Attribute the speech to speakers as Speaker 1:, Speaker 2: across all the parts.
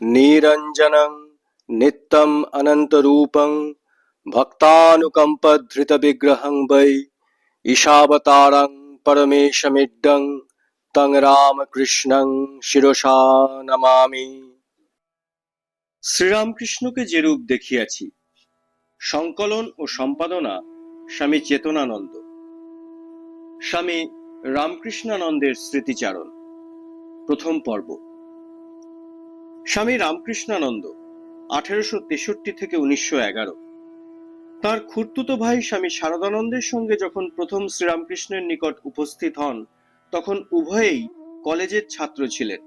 Speaker 1: নিরঞ্জনং নিত্যম অনন্তরূপং ভক্তানুকম্পধৃতবিগ্রহং বৈ ঈশাবতারং পরমেশমিড্ডং তং রামকৃষ্ণং শিরসা নমামি শ্রীরামকৃষ্ণকে যে রূপ দেখিয়াছি, সংকলন ও সম্পাদনা স্বামী চেতনানন্দ। স্বামী রামকৃষ্ণানন্দের স্মৃতিচারণ, প্রথম পর্ব। স্বামী রামকৃষ্ণানন্দ, আঠেরোশো তেষট্টি থেকে উনিশশো এগারো। তাঁর খুর্তুতো ভাই স্বামী শারদানন্দের সঙ্গে যখন প্রথম শ্রীরামকৃষ্ণের নিকট উপস্থিত হন, তখন উভয়েই কলেজের ছাত্র ছিলেন।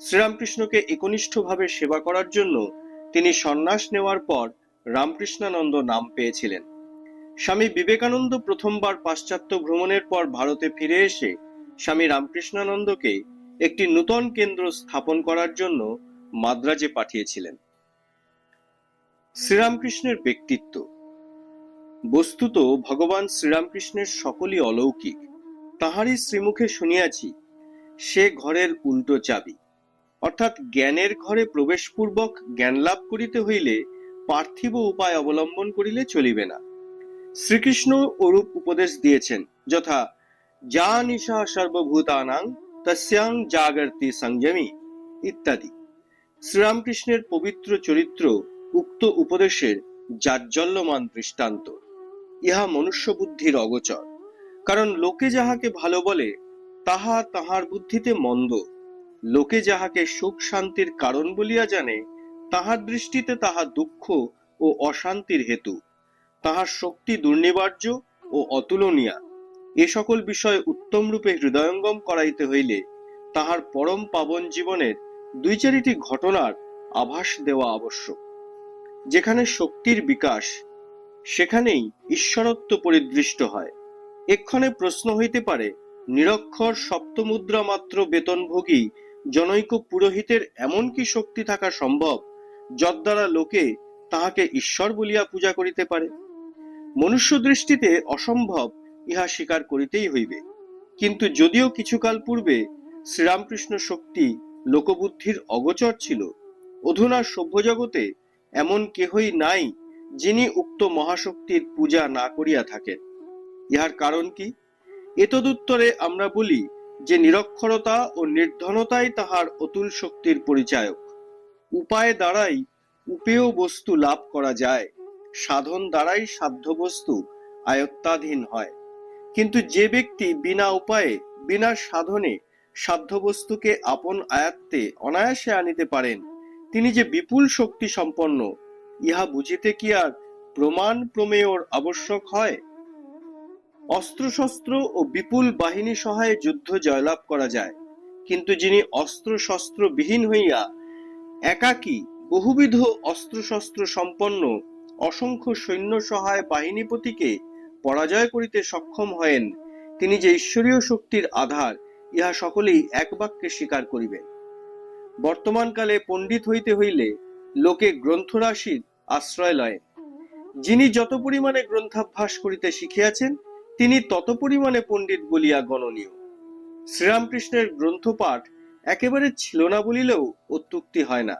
Speaker 1: শ্রীরামকৃষ্ণকে একনিষ্ঠভাবে সেবা করার জন্য তিনি সন্ন্যাস নেওয়ার পর রামকৃষ্ণানন্দ নাম পেয়েছিলেন। স্বামী বিবেকানন্দ প্রথমবার পাশ্চাত্য ভ্রমণের পর ভারতে ফিরে এসে স্বামী রামকৃষ্ণানন্দকে একটি নূতন কেন্দ্র স্থাপন করার জন্য মাদ্রাজে পাঠিয়েছিলেন। শ্রীরামকৃষ্ণের ব্যক্তিত্ব। বস্তুত ভগবান শ্রীরামকৃষ্ণের সকলই অলৌকিক। তাহারই শ্রীমুখে শুনিয়াছি, সে ঘরের উল্টো চাবি। অর্থাৎ জ্ঞানের ঘরে প্রবেশপূর্বক জ্ঞান লাভ করিতে হইলে পার্থিব উপায় অবলম্বন করিলে চলিবে না। শ্রীকৃষ্ণ ওরূপ উপদেশ দিয়েছেন, যথা, যা নিশা সর্বভূতানাং তস্যাং জাগর্তি সংযমী ইত্যাদি। শ্রীরামকৃষ্ণের পবিত্র চরিত্র উক্ত উপদেশের জাজ্জল্যমান দৃষ্টান্ত। ইহা মনুষ্য বুদ্ধির অগোচর, কারণ লোকে যাহাকে ভালো বলে, তাহা তাহার বুদ্ধিতে মন্দ। লোকে যাহাকে সুখ শান্তির কারণ বলিয়া জানে, তাহার দৃষ্টিতে তাহা দুঃখ ও অশান্তির হেতু। তাহার শক্তি দুর্নিবার্য ও অতুলনীয়া। এ সকল বিষয় উত্তম রূপে হৃদয়ঙ্গম করাইতে হইলে তাহার পরম পাবন জীবনের দুই চারিটি ঘটনার আভাস দেওয়া আবশ্যক। যেখানে শক্তির বিকাশ, সেখানেই ঈশ্বরত্ব পরিদৃষ্ট হয়। এক্ষণে প্রশ্ন হইতে পারে, নিরক্ষর সপ্তমুদ্রা মাত্র বেতনভোগী জনৈক পুরোহিতের এমন কি শক্তি থাকা সম্ভব যদ্বারা লোকে তাহাকে ঈশ্বর বলিয়া পূজা করিতে পারে? মনুষ্য দৃষ্টিতে অসম্ভব ইহা স্বীকার করিতেই হইবে। কিন্তু যদিও কিছুকাল পূর্বে শ্রীরামকৃষ্ণ শক্তি লোকবুদ্ধির অগোচর ছিল। অধুনা সভ্যজগতে এমন কেহই নাই যিনি উক্ত মহাশক্তির পূজা না করিয়া থাকেন। ইহার কারণ কি? এতদুত্তরে আমরা বলি যে নিরক্ষরতা ও নির্ধনতাই তাহার অতুল শক্তির পরিচায়ক। উপায় দ্বারাই উপেয় বস্তু লাভ করা যায়, সাধন দ্বারাই সাধ্য বস্তু আয়ত্তাধীন হয়। কিন্তু যে ব্যক্তি বিনা উপায়ে, বিনা সাধনে সাধ্য বস্তুকে আপন আয়ত্তে অনায়াসে আনিতে পারেন। তিনি যে বিপুল শক্তি সম্পন্ন, ইহা বুঝিতে কি আর প্রমাণ প্রমেয়র আবশ্যক হয়? অস্ত্রশস্ত্র ও বিপুল বাহিনী সহায়ে যুদ্ধ জয়লাভ করা যায়, কিন্তু যিনি অস্ত্র শস্ত্র বিহীন হইয়া একাকী বহুবিধ অস্ত্রশস্ত্র সম্পন্ন অসংখ্য সৈন্য সহায় বাহিনীপতিকে পরাজয় করিতে সক্ষম হয়েন, তিনি যে ঈশ্বরীয় শক্তির আধার ইহা সকলেই এক বাক্যে স্বীকার করিবেন বর্তমানকালে পণ্ডিত হইতে হইলে লোকে গ্রন্থরাশির আশ্রয় লয়। যিনি যত পরিমাণে গ্রন্থাভ্যাস করিতে শিখিয়াছেন, তিনি তত পরিমাণে পণ্ডিত বলিয়া গণনীয়। শ্রীরামকৃষ্ণের গ্রন্থপাঠ একেবারে ছিল না বলিলেও অত্যুক্তি হয় না।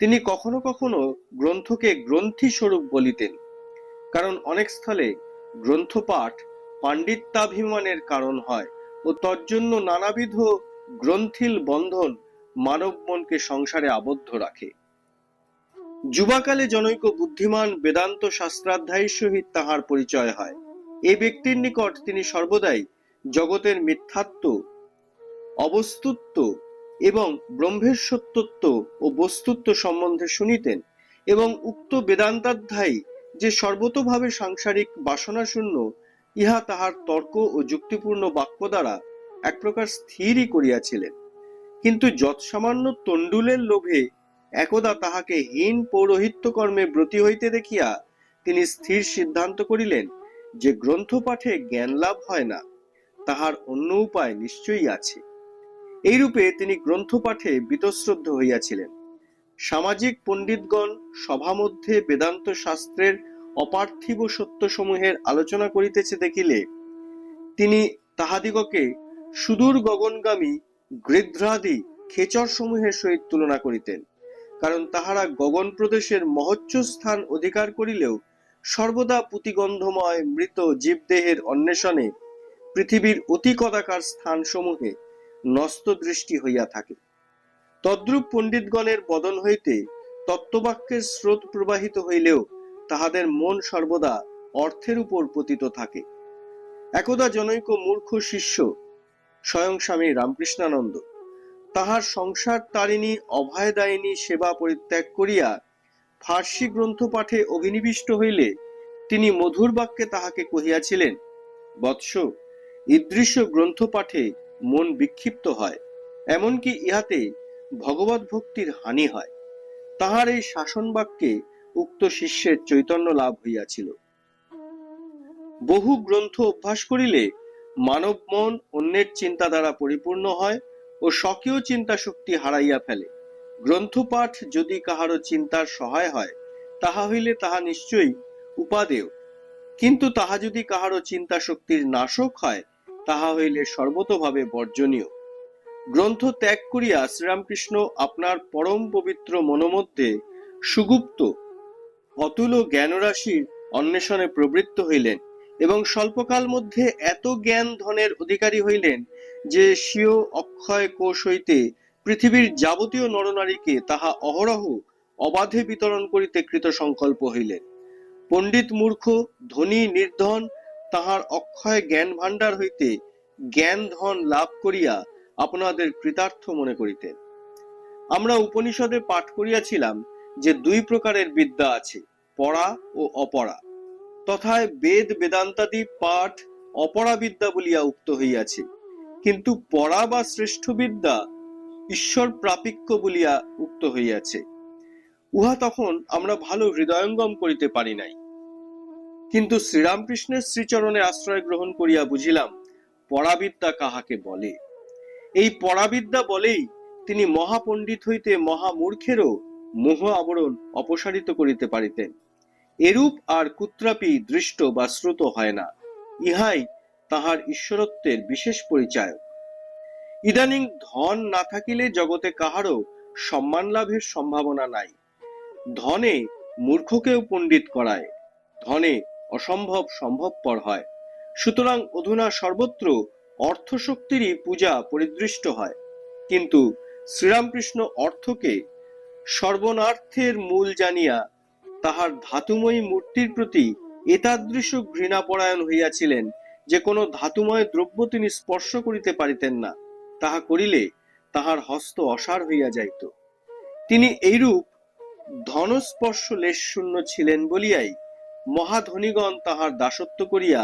Speaker 1: তিনি কখনো কখনো গ্রন্থকে গ্রন্থি স্বরূপ বলিতেন, কারণ অনেক স্থলে গ্রন্থপাঠ পাণ্ডিত্যাভিমানের কারণ হয়। ও তজ্জন্য নানাবিধ গ্রন্থিল বন্ধন মানব মনকে সংসারে আবদ্ধ রাখে। যুবাকালে জনৈক বুদ্ধিমান বেদান্ত শাস্ত্রাধ্যায়ীর সহিত তাহার পরিচয় হয়। এই ব্যক্তির নিকট তিনি সর্বদাই জগতের মিথ্যাত্ব, অবস্তুত্ব এবং ব্রহ্মের সত্যত্ব ও বস্তুত্ব সম্বন্ধে শুনিতেন এবং উক্ত বেদান্তাধ্যায়ী যে সর্বতোভাবে সাংসারিক বাসনা শূন্য ইহা তাহার তর্ক ও যুক্তিপূর্ণ বাক্য দ্বারা এক প্রকার স্থিরই করিয়াছিলেন। কিন্তু যৎসামান্য তণ্ডুলের লোভে একদা তাহাকে হীন পৌরোহিত্য কর্মে ব্রতী হইতে দেখিয়া তিনি স্থির সিদ্ধান্ত করিলেন যে গ্রন্থ পাঠে জ্ঞান লাভ হয় না, তাহার অন্য উপায় নিশ্চয়ই আছে। এইরূপে তিনি গ্রন্থ পাঠে বীতশ্রদ্ধ হইয়াছিলেন। সামাজিক পণ্ডিতগণ সভা মধ্যে বেদান্ত শাস্ত্রের অপার্থিব সত্যসমূহের আলোচনা করিতেছে দেখিলে, তিনি তাহাদিগকে সুদূর গগনগামী গৃধ্রাদি খেচর সমূহের সহিত তুলনা করিতেন, কারণ তাহারা গগন প্রদেশের মহোচ্চ স্থান অধিকার করিলেও সর্বদা পুতিগন্ধময় মৃত জীবদেহের অন্বেষণে পৃথিবীর অতি কদাকার স্থানসমূহে নস্ত দৃষ্টি হইয়া থাকে। তদ্রূপ পণ্ডিতগণের বদন হইতে তত্ত্ববাক্যের স্রোত প্রবাহিত হইলেও তাহাদের মন সর্বদা অর্থের উপর পতিত থাকে। একদা জনৈক মূর্খ শিষ্য, স্বয়ং স্বামী রামকৃষ্ণানন্দ, তাহার সংসার তারিণী অভয়দায়িনী সেবা পরিত্যাগ করিয়া ফার্সি গ্রন্থ পাঠে অভিনিবিষ্ট হইলে তিনি মধুর বাক্যে তাহাকে কহিয়াছিলেন, বৎস ইদৃশ্য গ্রন্থ পাঠে মন বিক্ষিপ্ত হয়, এমনকি ইহাতে ভগবত ভক্তির হানি হয়। তাহার এই শাসন বাক্যে উক্ত শিষ্যের চৈতন্য লাভ হইয়াছিল। বহু গ্রন্থ অভ্যাস করিলে মানব মন অন্যের চিন্তা দ্বারা পরিপূর্ণ হয় ও স্বকীয় চিন্তা শক্তি হারাইয়া ফেলে। গ্রন্থপাঠ যদি কাহারও চিন্তার সহায় হয়, তাহা হইলে তাহা নিশ্চয়ই উপাদেয়। কিন্তু তাহা যদি কাহারও চিন্তা শক্তির নাশক হয়, তাহা হইলে সর্বতভাবে বর্জনীয়। গ্রন্থ ত্যাগ করিয়া শ্রীরামকৃষ্ণ আপনার পরম পবিত্র মনোমধ্যে সুগুপ্ত অতুল জ্ঞানরাশির অন্বেষণে প্রবৃত্ত হইলেন এবং স্বল্পকাল মধ্যে এত জ্ঞান ধনের অধিকারী হইলেন যে স্বীয় অক্ষয় কোষ হইতে পৃথিবীর যাবতীয় নরনারীকে তাহা অহরহ অবাধে বিতরণ করিতে কৃত সংকল্প হইলেন। পণ্ডিত মূর্খ, ধনী, নির্ধন তাহার অক্ষয় জ্ঞান ভাণ্ডার হইতে জ্ঞান ধন লাভ করিয়া আপনাদের কৃতার্থ মনে করিতেন। আমরা উপনিষদে পাঠ করিয়াছিলাম যে দুই প্রকারের বিদ্যা আছে, পড়া ও অপরা তথায় বেদ বেদান্তাদি পাঠ অপরা বিদ্যা বলিয়া উক্ত হইয়াছে। কিন্তু পড়া বা শ্রেষ্ঠ বিদ্যা ঈশ্বর প্রাপিক্য বলিয়া উক্ত হইয়াছে। উহা তখন আমরা ভালো হৃদয়ঙ্গম করিতে পারি নাই। কিন্তু শ্রীরামকৃষ্ণের শ্রীচরণে আশ্রয় গ্রহণ করিয়া বুঝিলাম পরাবিদ্যা কাহাকে বলে? এই পরাবিদ্যা বলেই তিনি মহাপণ্ডিত হইতে মহামূর্খেরও মোহ আবরণ অপসারিত করিতে পারিতেন। এরূপ আর কুত্রাপি দৃষ্ট বা শ্রুত হয় না, ইহাই তাহার ঈশ্বরত্বের বিশেষ পরিচয় ইদানিং ধন না থাকিলে জগতে কাহারও সম্মান লাভের সম্ভাবনা নাই। ধনে মূর্খকেও পণ্ডিত করায়, ধনে অসম্ভব সম্ভবপর হয়। সুতরাং অধুনা সর্বত্র অর্থশক্তিরই পূজা পরিদৃষ্ট হয়। কিন্তু শ্রীরামকৃষ্ণ অর্থকে সর্বনার্থের মূল জানিয়া তাহার ধাতুময়ী মূর্তির প্রতি এতাদৃশ ঘৃণাপরায়ণ হইয়াছিলেন, যে কোনো ধাতুময় দ্রব্য তিনি স্পর্শ করিতে পারিতেন না, তাহা করিলে তাহার হস্ত অসার হইয়া যাইত। তিনি এইরূপ ধনস্পর্শ লেশ শূন্য ছিলেন বলিয়াই মহাধনীগণ তাহার দাসত্ব করিয়া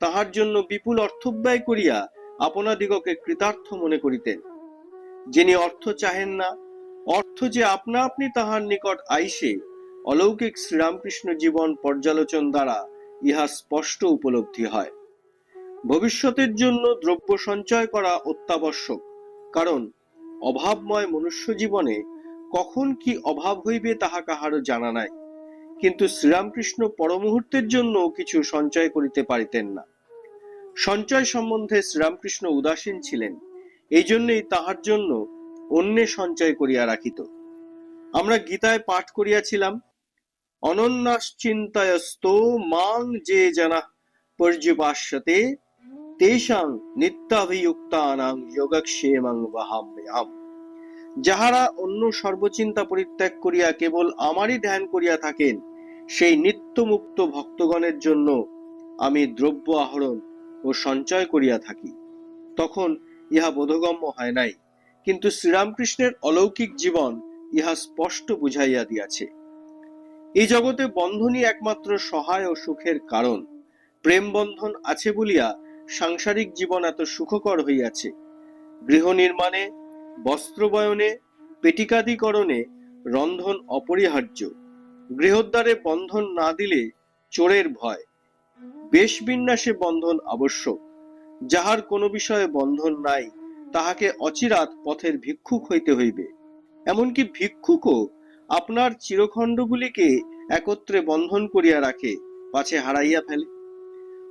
Speaker 1: তাহার জন্য বিপুল অর্থব্যয় করিয়া আপনাদিগকে কৃতার্থ মনে করিতেন। যিনি অর্থ চাহেন না অর্থ যে আপনা আপনি তাহার নিকট আইসে, অলৌকিক শ্রীরামকৃষ্ণ জীবন পর্যালোচন দ্বারা ইহা স্পষ্ট উপলব্ধি হয়। ভবিষ্যতের জন্য দ্রব্য সঞ্চয় করা অত্যাবশ্যক, কারণ অভাবময় মনুষ্য জীবনে কখন কি অভাব হইবে তাহা কাহারও জানা নাই। কিন্তু শ্রীরামকৃষ্ণ পরমুহূর্তের জন্য কিছু সঞ্চয় করিতে পারিতেন না। সঞ্চয় সম্বন্ধে শ্রীরামকৃষ্ণ উদাসীন ছিলেন এই জন্যই তাহার জন্য অন্যে সঞ্চয় করিয়া রাখিত। আমরা গীতায় পাঠ করিয়াছিলাম অনন্যাশ্চিন্তায়স্ত মাং যে জানা পর্যুপাস্যতে, তেষাং নিত্যাভিযুক্তানাং যোগক্ষেমং বাহাম্যাম যাহারা অন্য সর্বচিন্তা পরিত্যাগ করিয়া কেবল আমারই ধ্যান করিয়া থাকেন, সেই নিত্যমুক্ত ভক্তগণের জন্য আমি দ্রব্য আহরণ ও সঞ্চয় করিয়া থাকি। তখন ইহা বোধগম্য হয় নাই। কিন্তু শ্রীরামকৃষ্ণের অলৌকিক জীবন ইহা স্পষ্ট বুঝাইয়া দিয়াছে। এই জগতে বন্ধনই একমাত্র সহায় ও সুখের কারণ। প্রেম বন্ধন আছে বলিয়া সাংসারিক জীবন এত সুখকর হইয়াছে। গৃহ নির্মাণে, বস্ত্রবয়নে, পেটিকাদিকরণে রন্ধন অপরিহার্য। গৃহদ্বারে বন্ধন না দিলে চোরের ভয়। বেশ বিন্যাসে বন্ধন আবশ্যক। যাহার কোনো বিষয়ে বন্ধন নাই তাহাকে অচিরাত পথের ভিক্ষুক হইতে হইবে। এমনকি ভিক্ষুকও আপনার চিরখণ্ডগুলিকে একত্রে বন্ধন করিয়া রাখে, পাছে হারাইয়া ফেলে।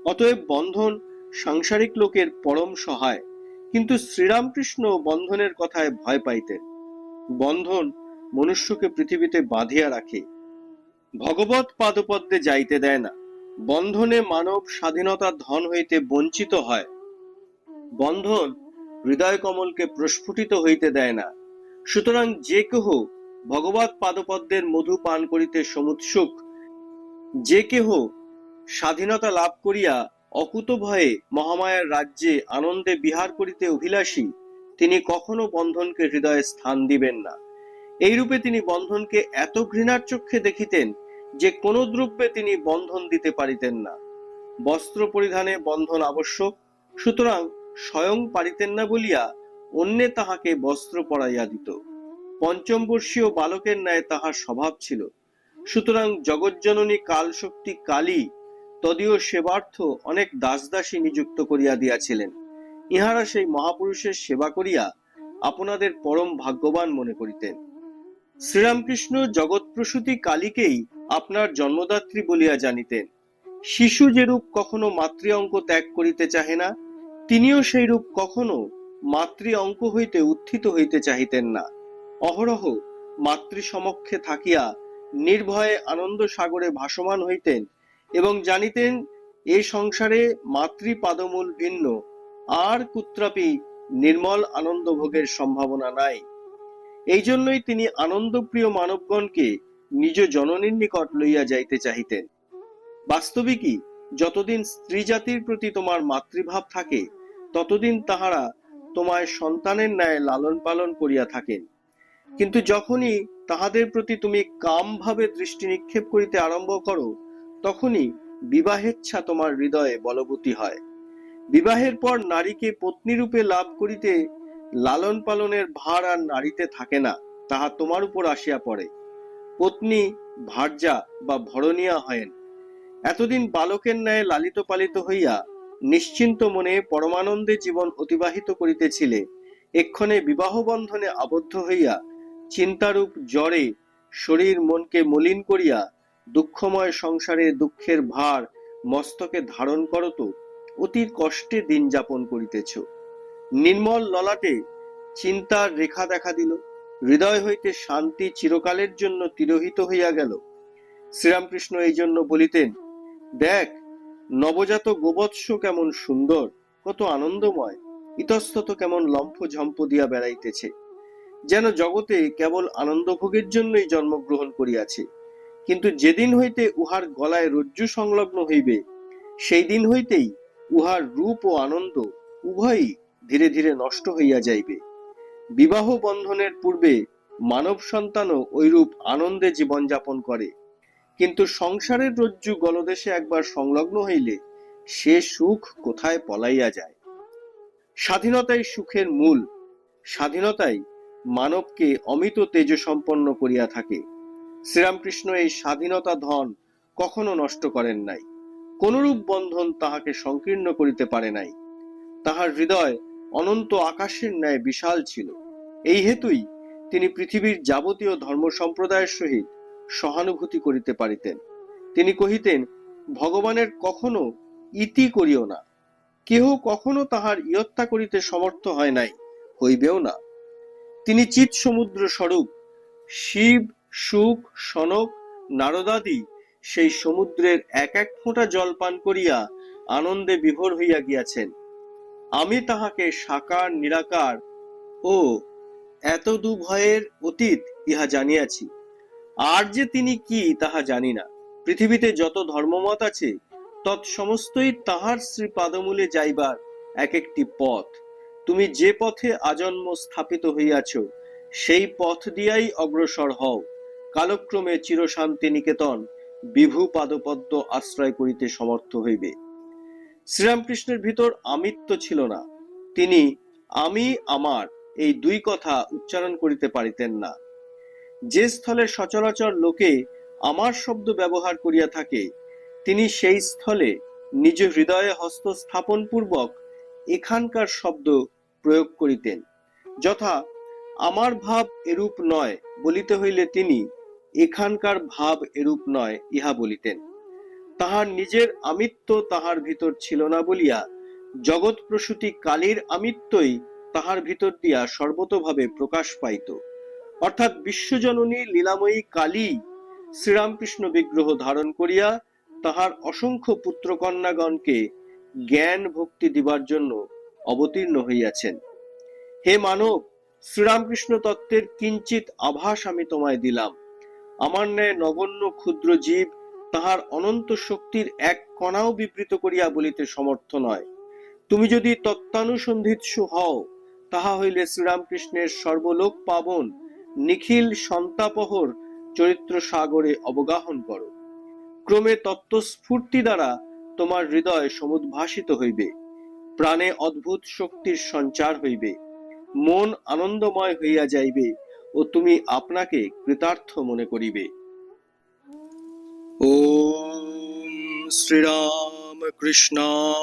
Speaker 1: অতএব বন্ধন সাংসারিক লোকের পরম সহায়, কিন্তু শ্রীরামকৃষ্ণ বন্ধনের কথায় ভয় পাইতেন। বন্ধন মনুষ্যকে পৃথিবীতে বাঁধিয়া রাখে। ভগবত পাদপদ্মে যাইতে দেয় না। বন্ধনে মানব স্বাধীনতার ধন হইতে বঞ্চিত হয়। বন্ধন হৃদয় কমলকে প্রস্ফুটিত হইতে দেয় না। সুতরাং যে কেহ ভগবত পাদপদ্মের মধু পান করিতে সমুৎসুক, যে কেহ স্বাধীনতা লাভ করিয়া অকুত ভয়ে মহামায়ার রাজ্যে আনন্দে বিহার করিতে অভিলাষী, তিনি কখনো বন্ধনকে হৃদয়ে স্থান দিবেন না। এইরূপে তিনি বন্ধনকে এত ঘৃণার চক্ষে দেখিতেন যে কোন দ্রব্যে তিনি বন্ধন দিতে পারিতেন না। বস্ত্র পরিধানে বন্ধন আবশ্যক, সুতরাং স্বয়ং পারিতেন না বলিয়া অন্যে তাহাকে বস্ত্র পরাইয়া দিত। পঞ্চম বর্ষীয় বালকের ন্যায় তাহার স্বভাব ছিল। সুতরাং জগজ্জননী কালশক্তি কালী তদীয় সেবার্থ অনেক দাসদাসী নিযুক্ত করিয়া দিয়াছিলেন। ইহারা সেই মহাপুরুষের সেবা করিয়া আপনাদের পরম ভাগ্যবান মনে করিতেন। শ্রীরামকৃষ্ণ জগৎপ্রসূতি কালীকেই আপনার জন্মদাত্রী বলিয়া জানিতেন। শিশু যেরূপ কখনো মাতৃ অঙ্ক ত্যাগ করিতে চাহে না তিনিও সেইরূপ কখনো মাতৃ অঙ্ক হইতে উত্থিত হইতে চাহিতেন না। অহরহ মাতৃ সমক্ষে থাকিয়া নির্ভয়ে আনন্দ সাগরে ভাসমান হইতেন এবং জানিতেন এই সংসারে মাতৃ পাদমূল ভিন্ন, আর কুত্রাপি নির্মল আনন্দ ভোগের সম্ভাবনা নাই এই জন্যই তিনি আনন্দপ্রিয় মানবগণকে নিজ জননীর নিকট লইয়া যাইতে চাহিতেন। বাস্তবিকই যতদিন স্ত্রী জাতির প্রতি তোমার মাতৃভাব থাকে ততদিন তাহারা তোমায় সন্তানের ন্যায় লালন পালন করিয়া থাকেন। কিন্তু যখনই তাহাদের প্রতি তুমি কামভাবে দৃষ্টি নিক্ষেপ করিতে আরম্ভ করো, তখনই বিবাহেচ্ছা তোমার হৃদয়ে বলবতী হয়। বিবাহের পর নারীকে পত্নী রূপে লাভ করিতে লালন পালনের ভার আর নারীতে থাকে না, তাহা তোমার উপর আসিয়া পড়ে। পত্নী, ভার্যা বা ভরণিয়া হয়েন। এতদিন বালকের ন্যায় লালিত পালিত হইয়া নিশ্চিন্ত মনে পরমানন্দে জীবন অতিবাহিত করিতেছিলে। এক্ষণে বিবাহ বন্ধনে আবদ্ধ হইয়া চিন্তারূপ জ্বরে শরীর মনকে মলিন করিয়া দুঃখময় সংসারে দুঃখের ভার মস্তকে ধারণ করত অতি কষ্টে দিন যাপন করিতেছ। নির্মল ললাটে চিন্তার রেখা দেখা দিল, হৃদয় হইতে শান্তি চিরকালের জন্য তিরোহিত হইয়া গেল। শ্রীরামকৃষ্ণ এই জন্য বলিতেন, দেখ নবজাত গোবৎস কেমন সুন্দর, কত আনন্দময়, ইতস্তত কেমন লম্ফ ঝম্প দিয়া বেড়াইতেছে। যেন জগতে কেবল আনন্দভোগের জন্যই জন্মগ্রহণ করিয়াছে, কিন্তু যেদিন হইতে উহার গলায় রজ্জু সংলগ্ন হইবে সেই দিন হইতেই উহার রূপ ও আনন্দ উভয়ই ধীরে ধীরে নষ্ট হইয়া যাইবে। বিবাহ বন্ধনের পূর্বে মানব সন্তানও ঐরূপ আনন্দে জীবনযাপন করে। কিন্তু সংসারের রজ্জু গলদেশে একবার সংলগ্ন হইলে সে সুখ কোথায় পলাইয়া যায়? স্বাধীনতাই সুখের মূল, স্বাধীনতাই মানবকে অমিত তেজ সম্পন্ন করিয়া থাকে। শ্রীরামকৃষ্ণ এই স্বাধীনতা ধন কখনো নষ্ট করেন নাই। কোনরূপ বন্ধন তাহাকে সংকীর্ণ করিতে পারে নাই। তাহার হৃদয় অনন্ত আকাশের ন্যায় বিশাল ছিল। এই হেতুই তিনি পৃথিবীর যাবতীয় ধর্ম সম্প্রদায়ের সহিত সহানুভূতি করিতে পারিতেন। তিনি কহিতেন, ভগবানের কখনো ইতি করিও না। কেহ কখনো তাহার ইয়ত্তা করিতে সমর্থ হয় নাই, হইবেও না তিনি চিৎ সমুদ্র স্বরূপ, শিব, সুখ, সনক নারদাদি সেই সমুদ্রের এক এক ফোঁটা জল পান করিয়া আনন্দে বিভোর হইয়া গিয়াছেন। আমি তাহাকে সাকার, নিরাকার ও এত দুভয়ের অতীত ইহা জানিয়াছি। আর যে তিনি কি, তাহা জানি না। পৃথিবীতে যত ধর্মমত আছে, তৎসমস্তই তাহার শ্রী পাদমূলে যাইবার এক একটি পথ। তুমি যে পথে আজন্ম স্থাপিত হইয়াছ, সেই পথ দিয়াই অগ্রসর হও। কালক্রমে চিরশান্তি নিকেতন বিভু পাদপদ্ম আশ্রয় করিতে সমর্থ হইবে। শ্রীরামকৃষ্ণের ভিতর আমিত্ব ছিল না। তিনি, আমি, আমার এই দুই কথা উচ্চারণ করিতে পারিতেন না। যে স্থলে সচরাচর লোকে আমার শব্দ ব্যবহার করিয়া থাকে, তিনি সেই স্থলে নিজ হৃদয়ে হস্ত স্থাপন পূর্বক এখানকার শব্দ প্রয়োগ করিতেন, যথা আমার ভাব এরূপ নয় বলিতে হইলে তিনি এখানকার ভাব এরূপ নয় ইহা বলিতেন। তাহার নিজের আমিত্ব তাহার ভিতর ছিল না বলিয়া জগৎ প্রসূতি কালীর আমিত্বই তাহার ভিতর দিয়া সর্বতভাবে প্রকাশ পাইত। অর্থাৎ বিশ্বজননী লীলাময়ী কালী শ্রীরামকৃষ্ণ বিগ্রহ ধারণ করিয়া তাহার অসংখ্য পুত্রকন্যাগণকে জ্ঞান ভক্তি দিবার জন্য অবতীর্ণ হইয়াছেন। হে মানব, শ্রীরামকৃষ্ণ তত্ত্বের কিঞ্চিত আভাস আমি তোমায় দিলাম। আমার ন্যায় নগণ্য ক্ষুদ্র জীব তাহার অনন্ত শক্তির এক কণাও বিবৃত করিয়া বলিতে সমর্থ নয়। তুমি যদি তত্ত্বানুসন্ধিৎসু হও, তাহা হইলে শ্রীরামকৃষ্ণের সর্বলোক পাবন নিখিল সন্তাপহর চরিত্র সাগরে অবগাহন করো। ক্রমে তত্ত্বস্ফূর্তি দ্বারা তোমার হৃদয় সমুদ্ভাসিত হইবে। প্রাণে অদ্ভুত শক্তির সঞ্চার হইবে। মন আনন্দময় হইয়া যাইবে ও তুমি আপনাকে কৃতার্থ মনে করিবে। ওম শ্রীরাম কৃষ্ণার্পণমস্তু